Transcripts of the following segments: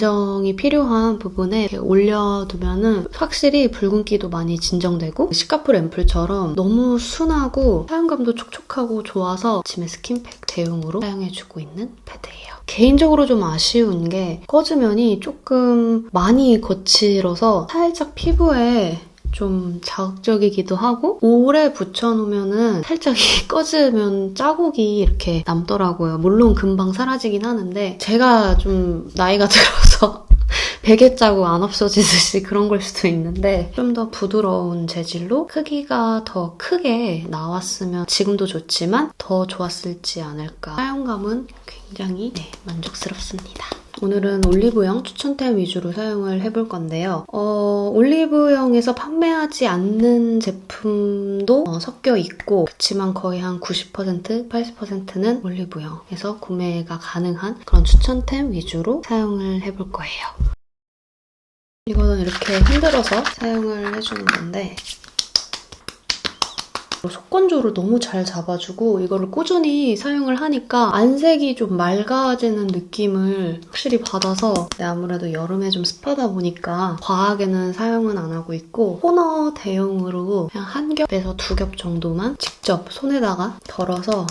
진정이 필요한 부분에 올려두면은 확실히 붉은기도 많이 진정되고 시카풀 앰플처럼 너무 순하고 사용감도 촉촉하고 좋아서 아침에 스킨팩 대용으로 사용해주고 있는 패드예요. 개인적으로 좀 아쉬운 게 꺼지면이 조금 많이 거칠어서 살짝 피부에 좀 자극적이기도 하고 오래 붙여놓으면은 살짝 이 꺼지면 자국이 이렇게 남더라고요. 물론 금방 사라지긴 하는데 제가 좀 나이가 들어서 베개 자국 안 없어지듯이 그런 걸 수도 있는데 좀 더 부드러운 재질로 크기가 더 크게 나왔으면 지금도 좋지만 더 좋았을지 않을까. 사용감은 굉장히 네, 만족스럽습니다. 오늘은 올리브영 추천템 위주로 사용을 해볼 건데요. 어, 올리브영에서 판매하지 않는 제품도 어, 섞여 있고 그렇지만 거의 한 90% 80%는 올리브영에서 구매가 가능한 그런 추천템 위주로 사용을 해볼 거예요. 이거는 이렇게 흔들어서 사용을 해주는 건데 속건조를 너무 잘 잡아주고 이거를 꾸준히 사용을 하니까 안색이 좀 맑아지는 느낌을 확실히 받아서 네, 아무래도 여름에 좀 습하다 보니까 과하게는 사용은 안 하고 있고 토너 대용으로 그냥 한 겹에서 두 겹 정도만 직접 손에다가 덜어서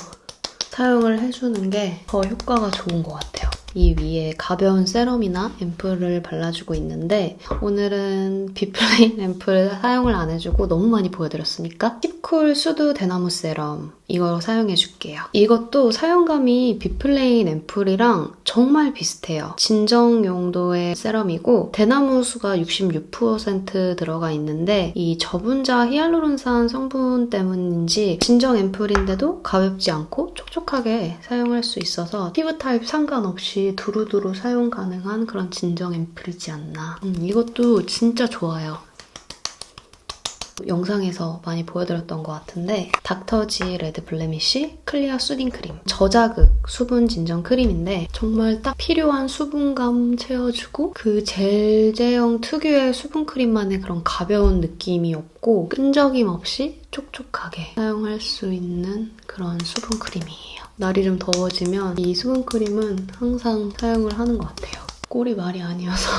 사용을 해주는 게 더 효과가 좋은 것 같아요. 이 위에 가벼운 세럼이나 앰플을 발라주고 있는데 오늘은 비플레인 앰플 사용을 안 해주고 너무 많이 보여드렸으니까 힙쿨 수드 대나무 세럼 이거 사용해줄게요. 이것도 사용감이 비플레인 앰플이랑 정말 비슷해요. 진정 용도의 세럼이고 대나무 수가 66% 들어가 있는데 이 저분자 히알루론산 성분 때문인지 진정 앰플인데도 가볍지 않고 촉촉하게 사용할 수 있어서 피부 타입 상관없이 두루두루 사용 가능한 그런 진정 앰플이지 않나. 음, 이것도 진짜 좋아요. 영상에서 많이 보여드렸던 것 같은데 닥터지 레드 블레미쉬 클리어 수딩 크림 저자극 수분 진정 크림인데 정말 딱 필요한 수분감 채워주고 그 젤 제형 특유의 수분 크림만의 그런 가벼운 느낌이 없고 끈적임 없이 촉촉하게 사용할 수 있는 그런 수분 크림이에요. 날이 좀 더워지면 이 수분 크림은 항상 사용을 하는 것 같아요. 꼴이 말이 아니어서.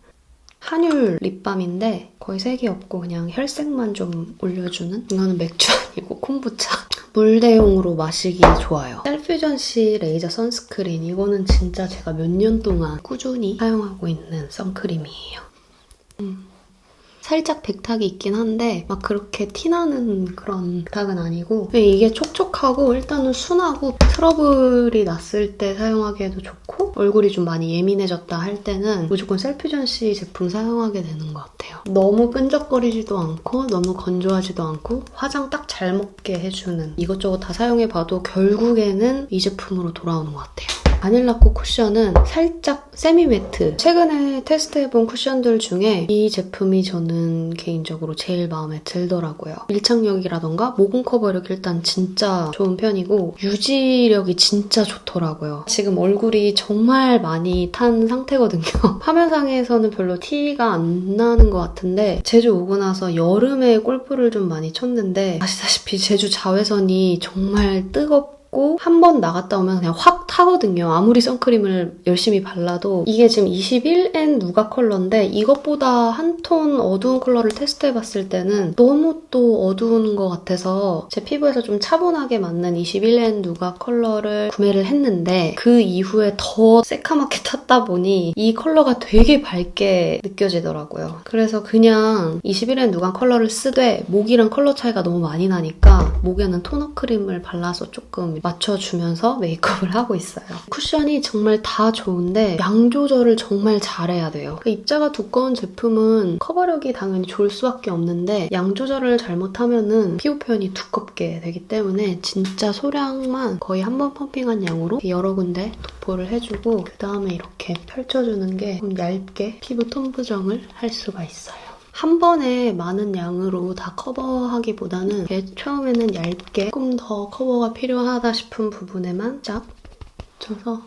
한율 립밤인데 거의 색이 없고 그냥 혈색만 좀 올려주는? 이거는 맥주 아니고 콤부차. 물 대용으로 마시기 좋아요. 셀퓨전시 레이저 선스크린. 이거는 진짜 제가 몇 년 동안 꾸준히 사용하고 있는 선크림이에요. 음. 살짝 백탁이 있긴 한데 막 그렇게 티나는 그런 백탁은 아니고 이게 촉촉하고 일단은 순하고 트러블이 났을 때 사용하기에도 좋고 얼굴이 좀 많이 예민해졌다 할 때는 무조건 셀퓨전시 제품 사용하게 되는 것 같아요. 너무 끈적거리지도 않고 너무 건조하지도 않고 화장 딱 잘 먹게 해주는 이것저것 다 사용해봐도 결국에는 이 제품으로 돌아오는 것 같아요. 바닐라코 쿠션은 살짝 세미 매트. 최근에 테스트해본 쿠션들 중에 이 제품이 저는 개인적으로 제일 마음에 들더라고요. 밀착력이라던가 모공 커버력 일단 진짜 좋은 편이고 유지력이 진짜 좋더라고요. 지금 얼굴이 정말 많이 탄 상태거든요. 화면상에서는 별로 티가 안 나는 것 같은데 제주 오고 나서 여름에 골프를 좀 많이 쳤는데 아시다시피 제주 자외선이 정말 뜨겁고 한 번 나갔다 오면 그냥 확 타거든요. 아무리 선크림을 열심히 발라도 이게 지금 21N 누가 컬러인데 이것보다 한 톤 어두운 컬러를 테스트해봤을 때는 너무 또 어두운 것 같아서 제 피부에서 좀 차분하게 맞는 21N 누가 컬러를 구매를 했는데 그 이후에 더 새카맣게 탔다 보니 이 컬러가 되게 밝게 느껴지더라고요. 그래서 그냥 21N 누가 컬러를 쓰되 목이랑 컬러 차이가 너무 많이 나니까 목에는 토너 크림을 발라서 조금 맞춰주면서 메이크업을 하고 있어요. 쿠션이 정말 다 좋은데 양 조절을 정말 잘해야 돼요. 그 입자가 두꺼운 제품은 커버력이 당연히 좋을 수밖에 없는데 양 조절을 잘못하면은 피부 표현이 두껍게 되기 때문에 진짜 소량만 거의 한 번 펌핑한 양으로 여러 군데 도포를 해주고 그 다음에 이렇게 펼쳐주는 게 좀 얇게 피부 톤 부정을 할 수가 있어요. 한 번에 많은 양으로 다 커버하기보다는 처음에는 얇게 조금 더 커버가 필요하다 싶은 부분에만 쫙 져서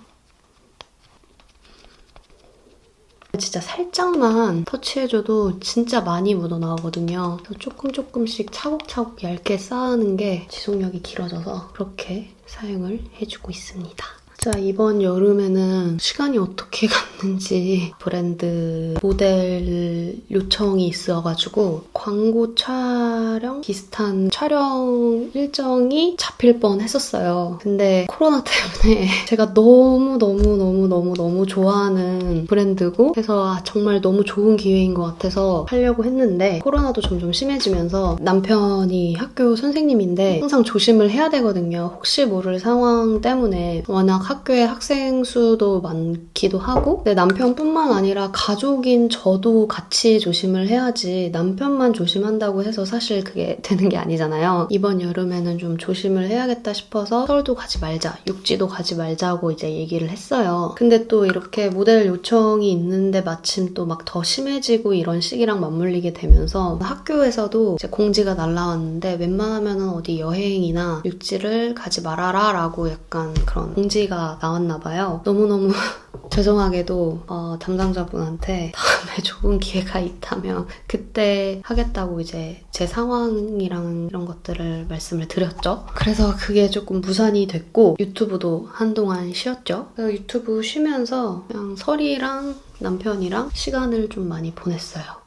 진짜 살짝만 터치해줘도 진짜 많이 묻어나오거든요. 조금 조금씩 차곡차곡 얇게 쌓는 게 지속력이 길어져서 그렇게 사용을 해주고 있습니다. 자, 이번 여름에는 시간이 어떻게 갔는지 브랜드 모델 요청이 있어가지고 광고 촬영 비슷한 촬영 일정이 잡힐 뻔 했었어요. 근데 코로나 때문에 제가 너무너무너무너무너무 좋아하는 브랜드고 해서 아, 정말 너무 좋은 기회인 것 같아서 하려고 했는데 코로나도 점점 심해지면서 남편이 학교 선생님인데 항상 조심을 해야 되거든요. 혹시 모를 상황 때문에 워낙 학 교에 학생 수도 많기도 하고 근데 남편뿐만 아니라 가족인 저도 같이 조심을 해야지 남편만 조심한다고 해서 사실 그게 되는 게 아니잖아요. 이번 여름에는 좀 조심을 해야겠다 싶어서 서울도 가지 말자, 육지도 가지 말자고 이제 얘기를 했어요. 근데 또 이렇게 모델 요청이 있는데 마침 또 막 더 심해지고 이런 시기랑 맞물리게 되면서 학교에서도 이제 공지가 날라왔는데 웬만하면 어디 여행이나 육지를 가지 말아라 라고 약간 그런 공지가 나왔나 봐요. 너무너무 죄송하게도 어, 담당자분한테 다음에 좋은 기회가 있다면 그때 하겠다고 이제 제 상황이랑 이런 것들을 말씀을 드렸죠. 그래서 그게 조금 무산이 됐고 유튜브도 한동안 쉬었죠. 그래서 유튜브 쉬면서 그냥 설이랑 남편이랑 시간을 좀 많이 보냈어요.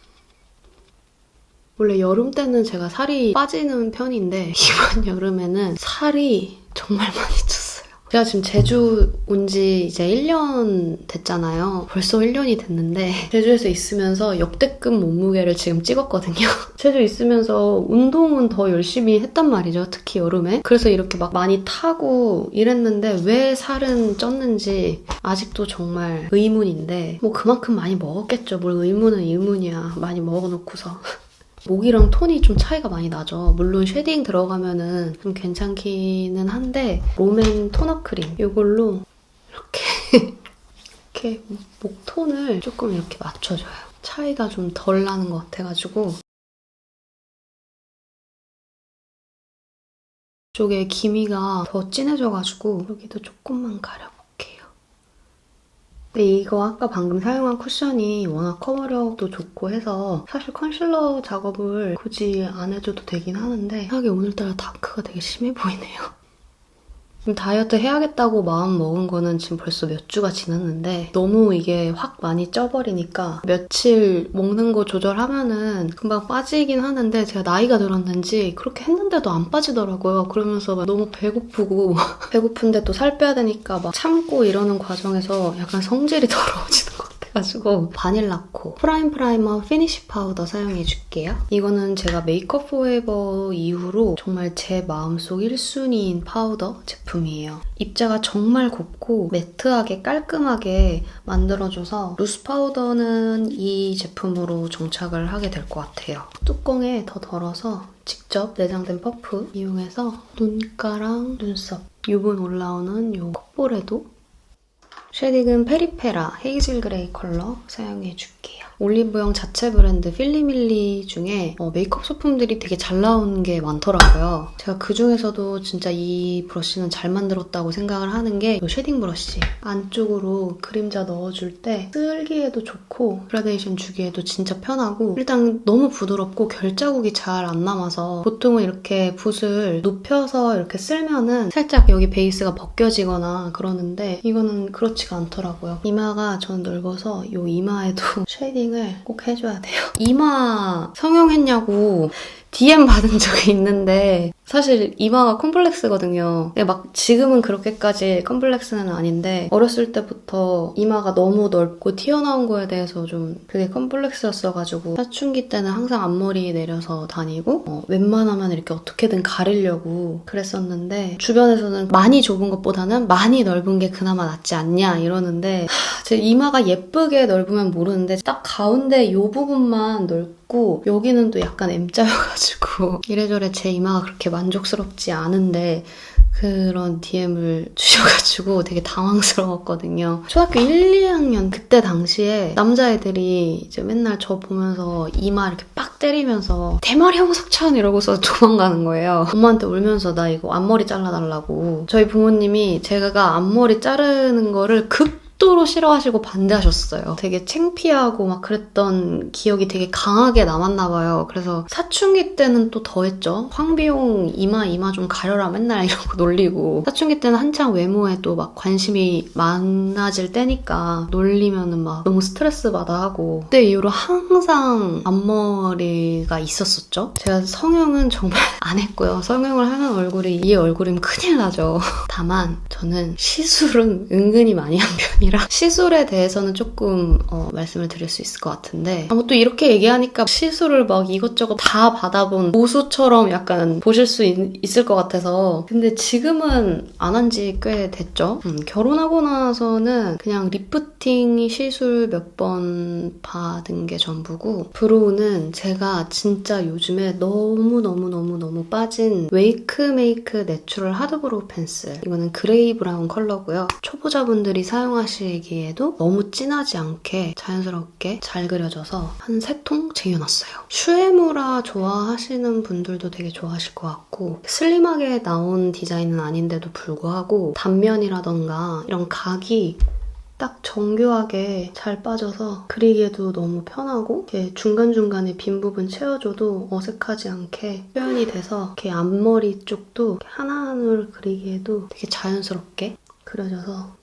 원래 여름 때는 제가 살이 빠지는 편인데 이번 여름에는 살이 정말 많이 쪘어요. 제가 지금 제주 온 지 이제 1년 됐잖아요. 벌써 1년이 됐는데 제주에서 있으면서 역대급 몸무게를 지금 찍었거든요. 제주 있으면서 운동은 더 열심히 했단 말이죠. 특히 여름에. 그래서 이렇게 막 많이 타고 이랬는데 왜 살은 쪘는지 아직도 정말 의문인데 뭐 그만큼 많이 먹었겠죠. 뭘 의문은 의문이야. 많이 먹어놓고서. 목이랑 톤이 좀 차이가 많이 나죠. 물론 쉐딩 들어가면은 좀 괜찮기는 한데 롬앤 톤업 크림 이걸로 이렇게 이렇게 목 톤을 조금 이렇게 맞춰줘요. 차이가 좀 덜 나는 것 같아가지고 쪽에 기미가 더 진해져가지고 여기도 조금만 가려볼게요. 근데 이거 아까 방금 사용한 쿠션이 워낙 커버력도 좋고 해서 사실 컨실러 작업을 굳이 안 해줘도 되긴 하는데 하게 오늘따라 다크가 되게 심해 보이네요. 다이어트 해야겠다고 마음 먹은 거는 지금 벌써 몇 주가 지났는데 너무 이게 확 많이 쪄버리니까 며칠 먹는 거 조절하면은 금방 빠지긴 하는데 제가 나이가 들었는지 그렇게 했는데도 안 빠지더라고요. 그러면서 막 너무 배고프고 배고픈데 또 살 빼야 되니까 막 참고 이러는 과정에서 약간 성질이 더러워지는 것 같아요. 가지고 바닐라코 프라임 프라이머 피니쉬 파우더 사용해 줄게요. 이거는 제가 메이크업 포에버 이후로 정말 제 마음속 1순위인 파우더 제품이에요. 입자가 정말 곱고 매트하게 깔끔하게 만들어줘서 루스 파우더는 이 제품으로 정착을 하게 될 것 같아요. 뚜껑에 더 덜어서 직접 내장된 퍼프 이용해서 눈가랑 눈썹 유분 올라오는 요 콧볼에도 쉐딩은 페리페라 헤이즐 그레이 컬러 사용해줄게요. 올리브영 자체 브랜드 필리밀리 중에 어, 메이크업 소품들이 되게 잘 나오는 게 많더라고요. 제가 그 중에서도 진짜 이 브러쉬는 잘 만들었다고 생각을 하는 게 이 쉐딩 브러쉬. 안쪽으로 그림자 넣어줄 때 쓸기에도 좋고 그라데이션 주기에도 진짜 편하고 일단 너무 부드럽고 결자국이 잘 안 남아서 보통은 이렇게 붓을 눕혀서 이렇게 쓸면은 살짝 여기 베이스가 벗겨지거나 그러는데 이거는 그렇지가 않더라고요. 이마가 저는 넓어서 이 이마에도 쉐딩 쉐딩을 꼭 해줘야 돼요. 이마 성형했냐고 DM 받은 적이 있는데 사실 이마가 컴플렉스거든요. 막 지금은 그렇게까지 컴플렉스는 아닌데 어렸을 때부터 이마가 너무 넓고 튀어나온 거에 대해서 좀 그게 컴플렉스였어가지고 사춘기 때는 항상 앞머리 내려서 다니고 어, 웬만하면 이렇게 어떻게든 가리려고 그랬었는데 주변에서는 많이 좁은 것보다는 많이 넓은 게 그나마 낫지 않냐 이러는데 하, 제 이마가 예쁘게 넓으면 모르는데 딱 가운데 이 부분만 넓고 여기는 또 약간 M자여가지고 이래저래 제 이마가 그렇게 만족스럽지 않은데 그런 DM을 주셔가지고 되게 당황스러웠거든요. 초등학교 1, 2학년 그때 당시에 남자애들이 이제 맨날 저 보면서 이마 이렇게 빡 때리면서 대머리 홍석천 이러고서 도망가는 거예요. 엄마한테 울면서 나 이거 앞머리 잘라달라고. 저희 부모님이 제가 앞머리 자르는 거를 극 극도로 싫어하시고 반대하셨어요. 되게 창피하고 막 그랬던 기억이 되게 강하게 남았나 봐요. 그래서 사춘기 때는 또 더했죠. 황비용 이마 이마 좀 가려라 맨날 이러고 놀리고 사춘기 때는 한창 외모에 또 막 관심이 많아질 때니까 놀리면은 막 너무 스트레스 받아 하고 그때 이후로 항상 앞머리가 있었었죠. 제가 성형은 정말 안 했고요. 성형을 하는 얼굴이 이 얼굴이면 큰일 나죠. 다만 저는 시술은 은근히 많이 한 편이 라 시술에 대해서는 조금 어, 말씀을 드릴 수 있을 것 같은데 아무 또 이렇게 얘기하니까 시술을 막 이것저것 다 받아본 고수처럼 약간 보실 수 있, 을것 같아서 근데 지금은 안 한 지 꽤 됐죠. 음, 결혼하고 나서는 그냥 리프팅 시술 몇 번 받은 게 전부고 브로우는 제가 진짜 요즘에 너무너무너무너무 빠진 웨이크 메이크 내추럴 하드브로우 펜슬 이거는 그레이 브라운 컬러고요. 초보자분들이 사용하시 기에도 너무 진하지 않게 자연스럽게 잘 그려져서 한 세 통 쟁여놨어요. 슈에무라 좋아하시는 분들도 되게 좋아하실 것 같고 슬림하게 나온 디자인은 아닌데도 불구하고 단면이라던가 이런 각이 딱 정교하게 잘 빠져서 그리기에도 너무 편하고 이렇게 중간중간에 빈 부분 채워줘도 어색하지 않게 표현이 돼서 이렇게 앞머리 쪽도 하나하나를 그리기에도 되게 자연스럽게 그려져서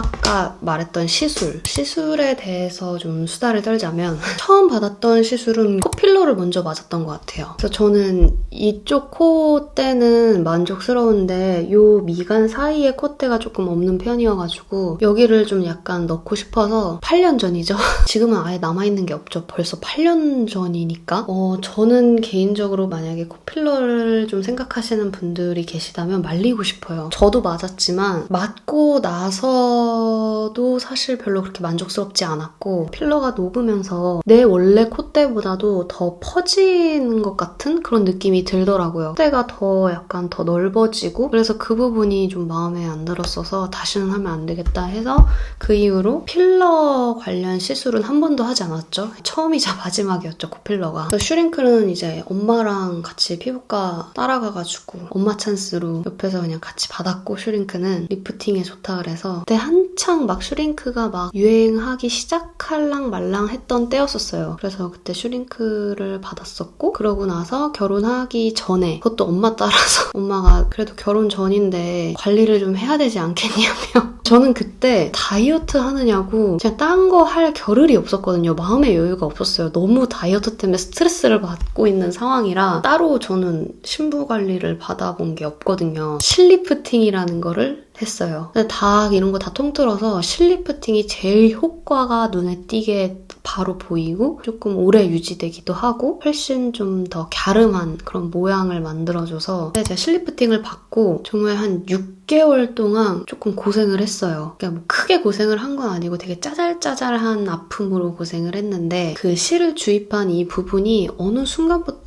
아까 말했던 시술. 시술에 대해서 좀 수다를 떨자면 처음 받았던 시술은 코필러를 먼저 맞았던 것 같아요. 그래서 저는 이쪽 콧대는 만족스러운데 이 미간 사이에 콧대가 조금 없는 편이어가지고 여기를 좀 약간 넣고 싶어서 8년 전이죠. 지금은 아예 남아있는 게 없죠. 벌써 8년 전이니까. 어, 저는 개인적으로 만약에 코필러를 좀 생각하시는 분들이 계시다면 말리고 싶어요. 저도 맞았지만 맞고 나서 필러도 사실 별로 그렇게 만족스럽지 않았고 필러가 녹으면서 내 원래 콧대보다도 더 퍼지는 것 같은 그런 느낌이 들더라고요. 콧대가 더 약간 더 넓어지고 그래서 그 부분이 좀 마음에 안 들었어서 다시는 하면 안 되겠다 해서 그 이후로 필러 관련 시술은 한 번도 하지 않았죠. 처음이자 마지막이었죠, 코필러가. 슈링크는 이제 엄마랑 같이 피부과 따라가가지고 엄마 찬스로 옆에서 그냥 같이 받았고 슈링크는 리프팅에 좋다 그래서 그때 한창 막 슈링크가 막 유행하기 시작할랑 말랑 했던 때였었어요. 그래서 그때 슈링크를 받았었고 그러고 나서 결혼하기 전에 그것도 엄마 따라서 엄마가 그래도 결혼 전인데 관리를 좀 해야 되지 않겠냐며 저는 그때 다이어트 하느냐고 그냥 딴 거 할 겨를이 없었거든요. 마음의 여유가 없었어요. 너무 다이어트 때문에 스트레스를 받고 있는 상황이라 따로 저는 신부 관리를 받아본 게 없거든요. 실리프팅이라는 거를 했어요. 근데 다 이런 거 다 통틀어서 실리프팅이 제일 효과가 눈에 띄게 바로 보이고 조금 오래 유지되기도 하고 훨씬 좀 더 갸름한 그런 모양을 만들어줘서 제가 실리프팅을 받고 정말 한 6개월 동안 조금 고생을 했어요. 그러니까 뭐 크게 고생을 한 건 아니고 되게 짜잘짜잘한 아픔으로 고생을 했는데 그 실을 주입한 이 부분이 어느 순간부터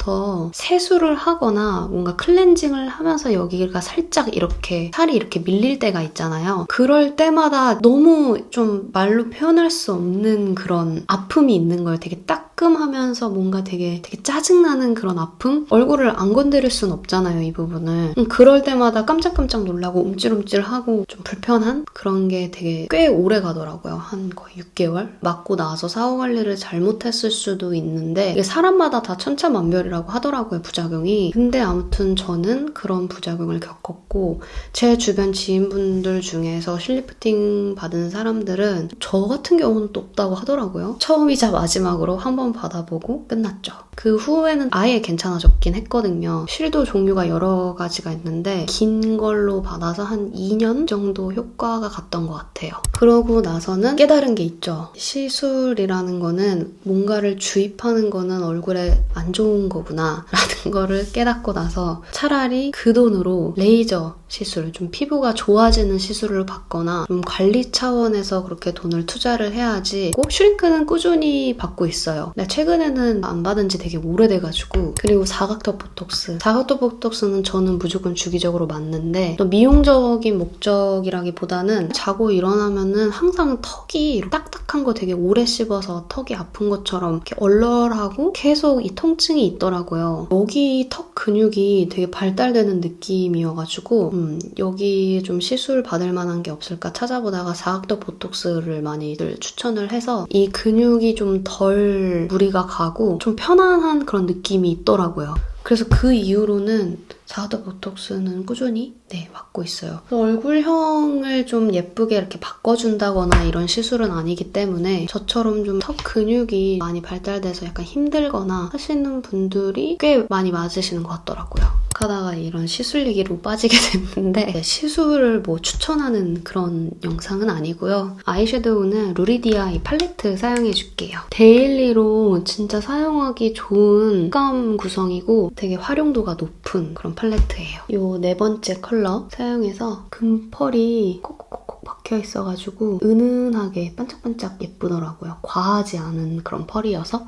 세수를 하거나 뭔가 클렌징을 하면서 여기가 살짝 이렇게 살이 이렇게 밀릴 때가 있잖아요. 그럴 때마다 너무 좀 말로 표현할 수 없는 그런 아픔이 있는 거예요. 되게 따끔하면서 뭔가 되게 되게 짜증나는 그런 아픔? 얼굴을 안 건드릴 순 없잖아요, 이 부분을. 음, 그럴 때마다 깜짝깜짝 놀라고 움찔움찔하고 좀 불편한 그런 게 되게 꽤 오래 가더라고요. 한 거의 6개월? 맞고 나서 사후 관리를 잘못했을 수도 있는데 이게 사람마다 다 천차만별이라고 하더라고요, 부작용이. 근데 아무튼 저는 그런 부작용을 겪었고 제 주변 지인분들 중에서 실리프팅 받은 사람들은 저 같은 경우는 또 없다고 하더라고요. 처음이자 마지막으로 한번 받아보고 끝났죠. 그 후에는 아예 괜찮아졌긴 했거든요. 실도 종류가 여러 가지가 있는데 긴 걸로 받아서 한 2년 정도 효과가 갔던 것 같아요. 그러고 나서는 깨달은 게 있죠. 시술이라는 거는 뭔가를 주입하는 거는 얼굴에 안 좋은 거구나 라는 거를 깨닫고 나서 차라리 그 돈으로 레이저 시술, 좀 피부가 좋아지는 시술을 받거나 좀 관리 차원에서 그렇게 돈을 투자를 해야지 꼭 슈링크는 꾸준히 받고 있어요. 근데 최근에는 안 받은 지 되게 오래돼가지고 그리고 사각턱 보톡스 사각턱 보톡스는 저는 무조건 주기적으로 맞는데 또 미용적인 목적이라기보다는 자고 일어나면은 항상 턱이 딱딱한 거 되게 오래 씹어서 턱이 아픈 것처럼 이렇게 얼얼하고 계속 이 통증이 있더라고요. 여기 턱 근육이 되게 발달되는 느낌이어가지고 음, 좀 여기 좀 시술 받을 만한 게 없을까 찾아보다가 사각턱 보톡스를 많이들 추천을 해서 이 근육이 좀 덜 무리가 가고 좀 편안한 그런 느낌이 있더라고요. 그래서 그 이후로는 사각턱 보톡스는 꾸준히 네 맞고 있어요. 얼굴형을 좀 예쁘게 이렇게 바꿔준다거나 이런 시술은 아니기 때문에 저처럼 좀 턱 근육이 많이 발달돼서 약간 힘들거나 하시는 분들이 꽤 많이 맞으시는 것 같더라고요. 가다가 이런 시술 얘기로 빠지게 됐는데 시술을 뭐 추천하는 그런 영상은 아니고요. 아이섀도우는 루리디아 이 팔레트 사용해줄게요. 데일리로 진짜 사용하기 좋은 감 구성이고 되게 활용도가 높은 그런 팔레트예요. 이 네 번째 컬러 사용해서 금펄이 콕콕콕콕 박혀 있어가지고 은은하게 반짝반짝 예쁘더라고요. 과하지 않은 그런 펄이어서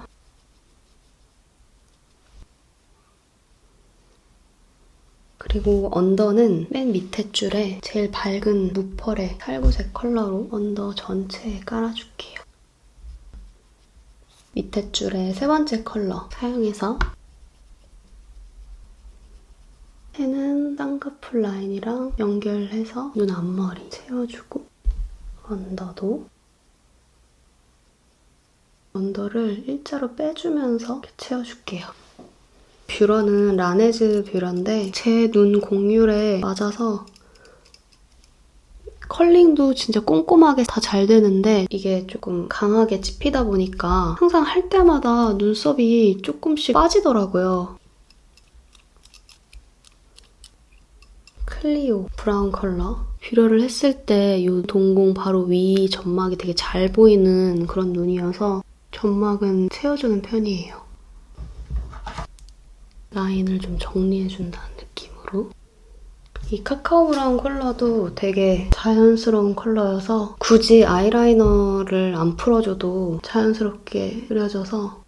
그리고 언더는 맨 밑에 줄에 제일 밝은 무펄의 살구색 컬러로 언더 전체에 깔아줄게요. 밑에 줄에 세 번째 컬러 사용해서 해는 쌍꺼풀 라인이랑 연결해서 눈 앞머리 채워주고 언더도 언더를 일자로 빼주면서 채워줄게요. 뷰러는 라네즈 뷰러인데 제 눈 공률에 맞아서 컬링도 진짜 꼼꼼하게 다 잘 되는데 이게 조금 강하게 찝히다 보니까 항상 할 때마다 눈썹이 조금씩 빠지더라고요. 클리오 브라운 컬러 뷰러를 했을 때 이 동공 바로 위 점막이 되게 잘 보이는 그런 눈이어서 점막은 채워주는 편이에요. 라인을 좀 정리해준다는 느낌으로 이 카카오 브라운 컬러도 되게 자연스러운 컬러여서 굳이 아이라이너를 안 풀어줘도 자연스럽게 그려져서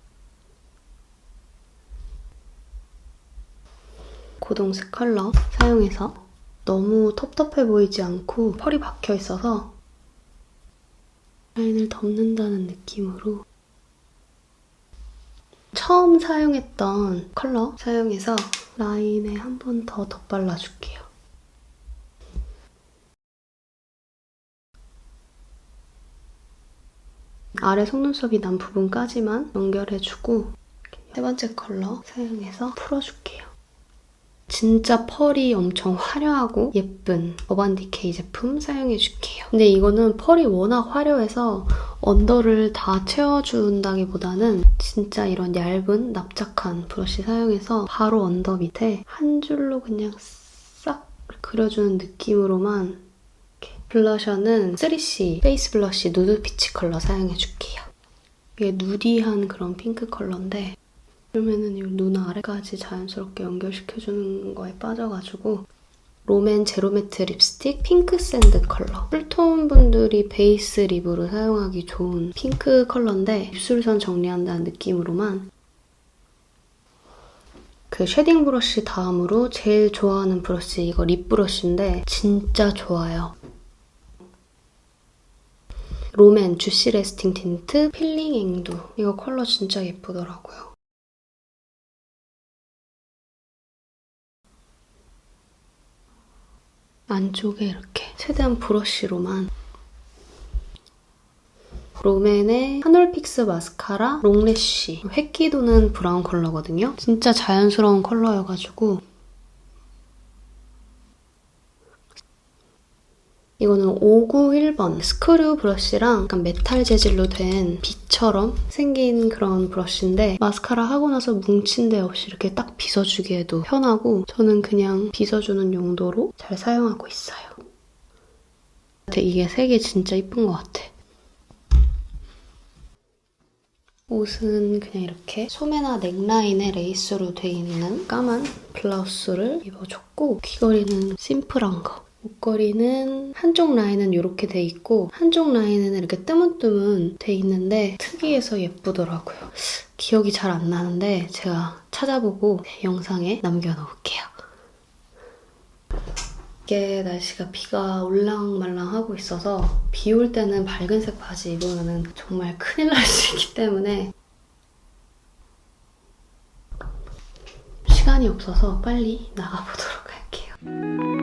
고동색 컬러 사용해서 너무 텁텁해 보이지 않고 펄이 박혀 있어서 라인을 덮는다는 느낌으로 처음 사용했던 컬러 사용해서 라인에 한 번 더 덧발라줄게요. 아래 속눈썹이 난 부분까지만 연결해주고 세 번째 컬러 사용해서 풀어줄게요. 진짜 펄이 엄청 화려하고 예쁜 어반디케이 제품 사용해줄게요. 근데 이거는 펄이 워낙 화려해서 언더를 다 채워준다기보다는 진짜 이런 얇은 납작한 브러쉬 사용해서 바로 언더 밑에 한 줄로 그냥 싹 그려주는 느낌으로만 이렇게. 블러셔는 3C 페이스 블러쉬 누드 피치 컬러 사용해줄게요. 이게 누디한 그런 핑크 컬러인데 그러면은 이 눈 아래까지 자연스럽게 연결시켜주는 거에 빠져가지고 롬앤 제로매트 립스틱 핑크 샌드 컬러 쿨톤 분들이 베이스 립으로 사용하기 좋은 핑크 컬러인데 입술선 정리한다는 느낌으로만 그 쉐딩 브러쉬 다음으로 제일 좋아하는 브러쉬 이거 립 브러쉬인데 진짜 좋아요. 롬앤 주시 레스팅 틴트 필링 앵두 이거 컬러 진짜 예쁘더라고요. 안쪽에 이렇게 최대한 브러쉬로만. 롬앤의 하놀픽스 마스카라 롱래쉬. 획기 도는 브라운 컬러거든요. 진짜 자연스러운 컬러여가지고. 이거는 591번 스크류 브러쉬랑 약간 메탈 재질로 된 빛 처럼 생긴 그런 브러쉬인데 마스카라 하고 나서 뭉친 데 없이 이렇게 딱 빗어주기에도 편하고 저는 그냥 빗어주는 용도로 잘 사용하고 있어요. 근데 이게 색이 진짜 이쁜 것 같아. 옷은 그냥 이렇게 소매나 넥라인에 레이스로 돼 있는 까만 블라우스를 입어줬고 귀걸이는 심플한 거. 목걸이는 한쪽 라인은 이렇게 돼 있고 한쪽 라인은 이렇게 뜨문뜨문 돼 있는데 특이해서 예쁘더라고요. 기억이 잘 안 나는데 제가 찾아보고 영상에 남겨놓을게요. 이게 날씨가 비가 올랑말랑하고 있어서 비 올 때는 밝은색 바지 입으면 정말 큰일 날 수 있기 때문에 시간이 없어서 빨리 나가보도록 할게요.